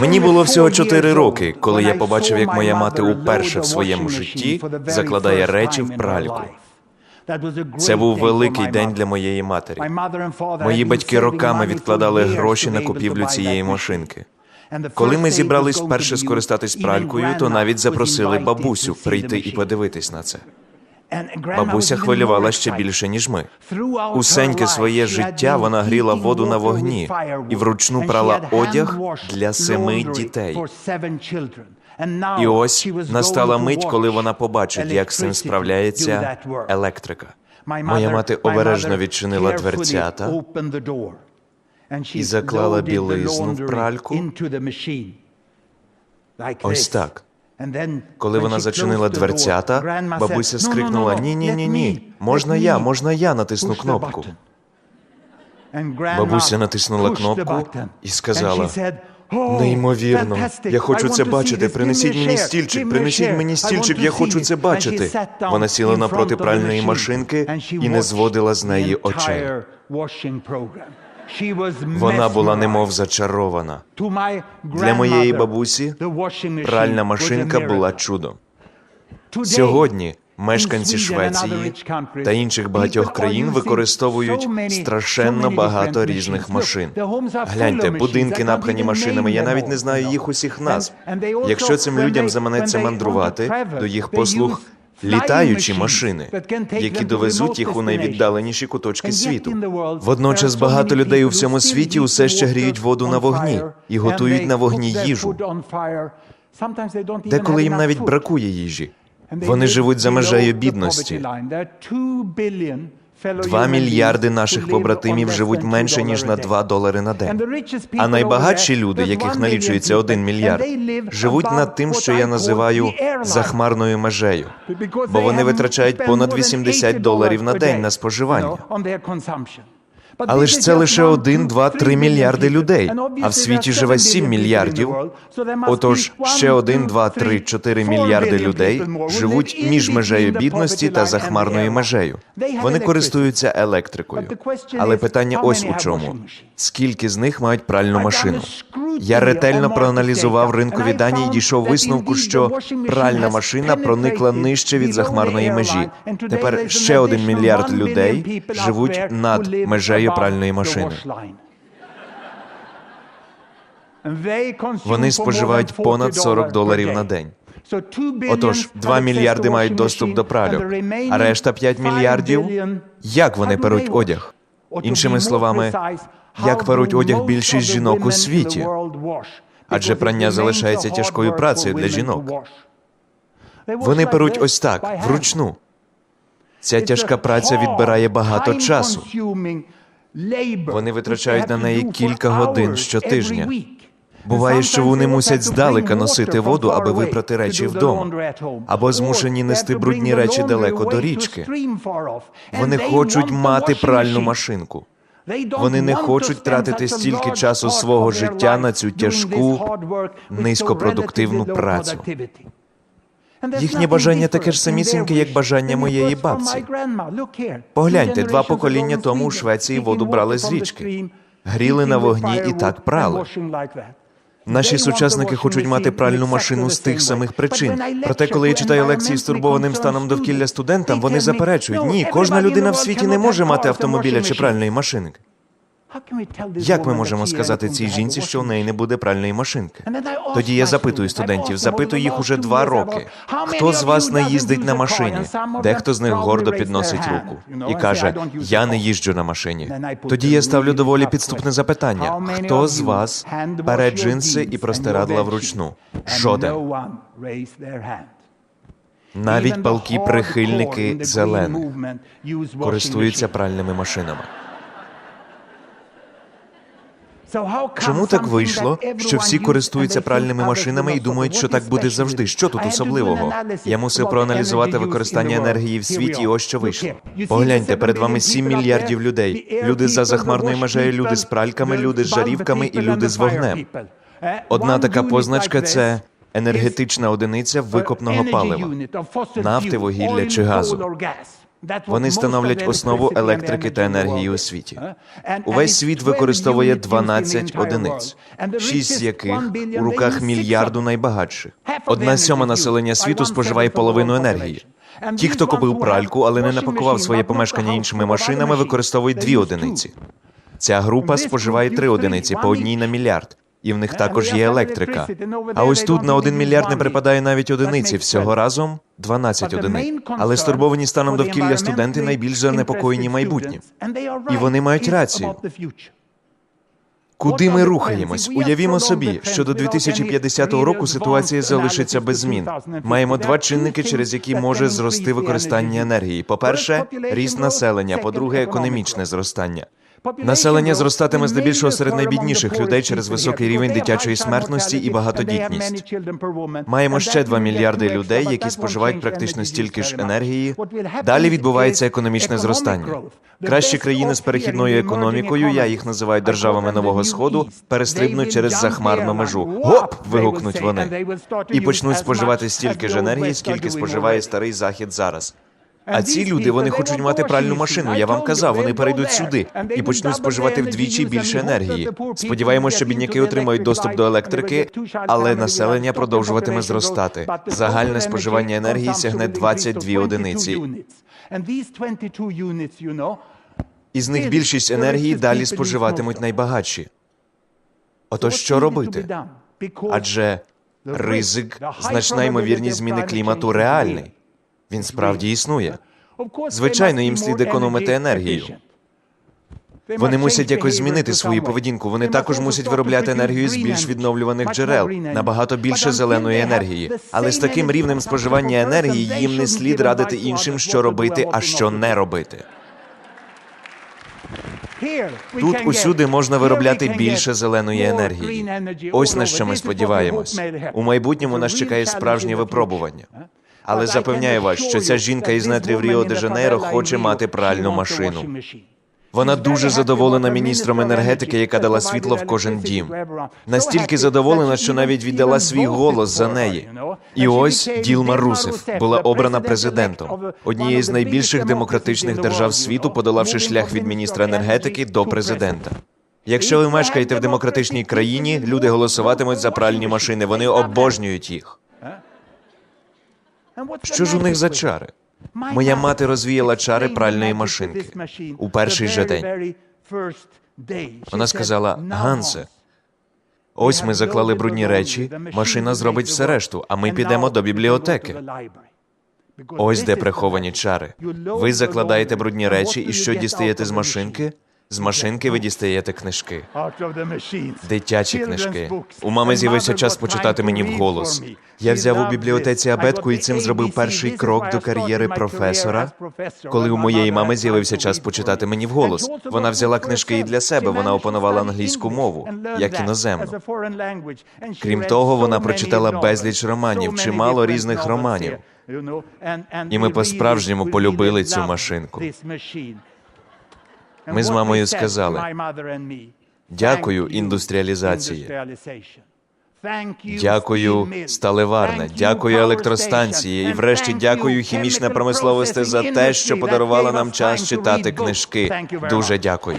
Мені було всього чотири роки, коли я побачив, як моя мати уперше в своєму житті закладає речі в пральку. Це був великий день для моєї матері. Мої батьки роками відкладали гроші на купівлю цієї машинки. Коли ми зібрались вперше скористатись пралькою, то навіть запросили бабусю прийти і подивитись на це. Бабуся хвилювала ще більше, ніж ми. Усеньке своє життя вона гріла воду на вогні і вручну прала одяг для семи дітей. І ось настала мить, коли вона побачить, як з цим справляється електрика. Моя мати обережно відчинила дверцята і заклала білизну в пральку. Ось так. Коли вона зачинила дверцята, бабуся скрикнула: Ні, ні, ні, ні. Можна я, можна я натисну кнопку. Бабуся натиснула кнопку і сказала: Неймовірно, я хочу це бачити. Принесіть мені стільчик, принесіть мені стільчик, я хочу це бачити. Вона сіла напроти пральної машинки і не зводила з неї очей. Вона була немов зачарована. Для моєї бабусі пральна машинка була чудом. Сьогодні мешканці Швеції та інших багатьох країн використовують страшенно багато різних машин. Гляньте, будинки напхані машинами. Я навіть не знаю їх усіх назв. Якщо цим людям заманеться мандрувати, до їх послуг літаючі машини, які довезуть їх у найвіддаленіші куточки світу. Водночас багато людей у всьому світі усе ще гріють воду на вогні і готують на вогні їжу. Деколи їм навіть бракує їжі. Вони живуть за межею бідності. Два мільярди наших побратимів живуть менше ніж на 2 долари на день. А найбагатші люди, яких налічується один мільярд, живуть над тим, що я називаю захмарною межею, бо вони витрачають понад 80 доларів на день на споживання. Але ж це лише 1, 2, 3 мільярди людей, а в світі живе 7 мільярдів. Отож, ще 1, 2, 3, 4 мільярди людей живуть між межею бідності та захмарною межею. Вони користуються електрикою. Але питання ось у чому: скільки з них мають пральну машину? Я ретельно проаналізував ринкові дані і дійшов висновку, що пральна машина проникла нижче від захмарної межі. Тепер ще один мільярд людей живуть над межею пральної машини. Вони споживають понад 40 доларів на день. Отож, 2 мільярди мають доступ до пральок, а решта 5 мільярдів як вони перуть одяг? Іншими словами, як перуть одяг більшість жінок у світі? Адже прання залишається тяжкою працею для жінок. Вони перуть ось так, вручну. Ця тяжка праця відбирає багато часу. Вони витрачають на неї кілька годин щотижня. Буває, що вони мусять здалека носити воду, аби випрати речі вдома, або змушені нести брудні речі далеко до річки. Вони хочуть мати пральну машинку. Вони не хочуть тратити стільки часу свого життя на цю тяжку, низькопродуктивну працю. Їхнє бажання таке ж самісіньке, як бажання моєї бабці. Погляньте, два покоління тому у Швеції воду брали з річки, гріли на вогні і так прали. Наші сучасники хочуть мати пральну машину з тих самих причин. Проте, коли я читаю лекції з турбованим станом довкілля студентам, вони заперечують: ні, кожна людина в світі не може мати автомобіля чи пральної машинки. Як ми можемо сказати цій жінці, що в неї не буде пральної машинки? Тоді я запитую студентів, запитую їх уже два роки. Хто з вас не їздить на машині? Дехто з них гордо підносить руку і каже: Я не їжджу на машині. Тоді я ставлю доволі підступне запитання: хто з вас бере джинси і простирадла вручну? Жоден. Навіть палкі прихильники зелених користуються пральними машинами. Чому так вийшло, що всі користуються пральними машинами і думають, що так буде завжди? Що тут особливого? Я мусив проаналізувати використання енергії в світі. і Ось що вийшло. Погляньте, перед вами 7 мільярдів людей. Люди за захмарною межею, люди з пральками, люди з жарівками і люди з вогнем. Одна така позначка це енергетична одиниця викопного палива, нафти, вугілля чи газу. Вони становлять основу електрики та енергії у світі. Увесь світ використовує 12 одиниць, шість з яких у руках мільярду найбагатших. Одна сьома населення світу споживає половину енергії. Ті, хто купив пральку, але не напакував своє помешкання іншими машинами, використовують дві одиниці. Ця група споживає три одиниці по одній на мільярд. І в них також є електрика. А ось тут на один мільярд не припадає навіть одиниці. Всього разом 12 одиниць. Але стурбовані станом довкілля студенти найбільш занепокоєні майбутнім. І вони мають рацію. Куди ми рухаємось? Уявімо собі, що до 2050 року ситуація залишиться без змін. Маємо два чинники, через які може зрости використання енергії. По-перше, ріст населення. По-друге, економічне зростання. Населення зростатиме здебільшого серед найбідніших людей через високий рівень дитячої смертності і багатодітність. Маємо ще 2 мільярди людей, які споживають практично стільки ж енергії. Далі відбувається економічне зростання. Кращі країни з перехідною економікою, я їх називаю державами нового сходу, перестрибнуть через захмарну межу. Гоп! вигукнуть вони і почнуть споживати стільки ж енергії, скільки споживає старий захід зараз. А ці люди вони хочуть мати пральну машину. Я вам казав, вони перейдуть сюди і почнуть споживати вдвічі більше енергії. Сподіваємося, що бідняки отримають доступ до електрики, але населення продовжуватиме зростати. Загальне споживання енергії сягне 22 одиниці. Із них більшість енергії далі споживатимуть найбагатші. Отож, що робити? Адже ризик, значна ймовірність зміни клімату реальний. Він справді існує. Звичайно, їм слід економити енергію. Вони мусять якось змінити свою поведінку. Вони також мусять виробляти енергію з більш відновлюваних джерел, набагато більше зеленої енергії. Але з таким рівнем споживання енергії їм не слід радити іншим, що робити, а що не робити. Тут усюди можна виробляти більше зеленої енергії. Ось на що ми сподіваємось. У майбутньому нас чекає справжнє випробування. Але запевняю вас, що ця жінка із нетрів Ріо де Жанейро хоче мати пральну машину. Вона дуже задоволена міністром енергетики, яка дала світло в кожен дім. Настільки задоволена, що навіть віддала свій голос за неї. І ось Ділма Русеф була обрана президентом однієї з найбільших демократичних держав світу, подолавши шлях від міністра енергетики до президента. Якщо ви мешкаєте в демократичній країні, люди голосуватимуть за пральні машини. Вони обожнюють їх. Що ж у них за чари? Моя мати розвіяла чари пральної машинки у перший же день. Вона сказала: Гансе, ось ми заклали брудні речі, машина зробить все решту, а ми підемо до бібліотеки. Ось де приховані чари. Ви закладаєте брудні речі, і що дістаєте з машинки? З машинки ви дістаєте книжки. Дитячі книжки. У мами з'явився час почитати мені вголос. Я взяв у бібліотеці абетку і цим зробив перший крок до кар'єри професора. Коли у моєї мами з'явився час почитати мені вголос. Вона взяла книжки і для себе. Вона опанувала англійську мову як іноземну. Крім того, вона прочитала безліч романів, чимало різних романів. І ми по-справжньому полюбили цю машинку. Ми з мамою сказали дякую індустріалізації. Дякую, сталеварне, дякую електростанції, і врешті дякую хімічне промисловості за те, що подарувала нам час читати книжки. Дуже дякую.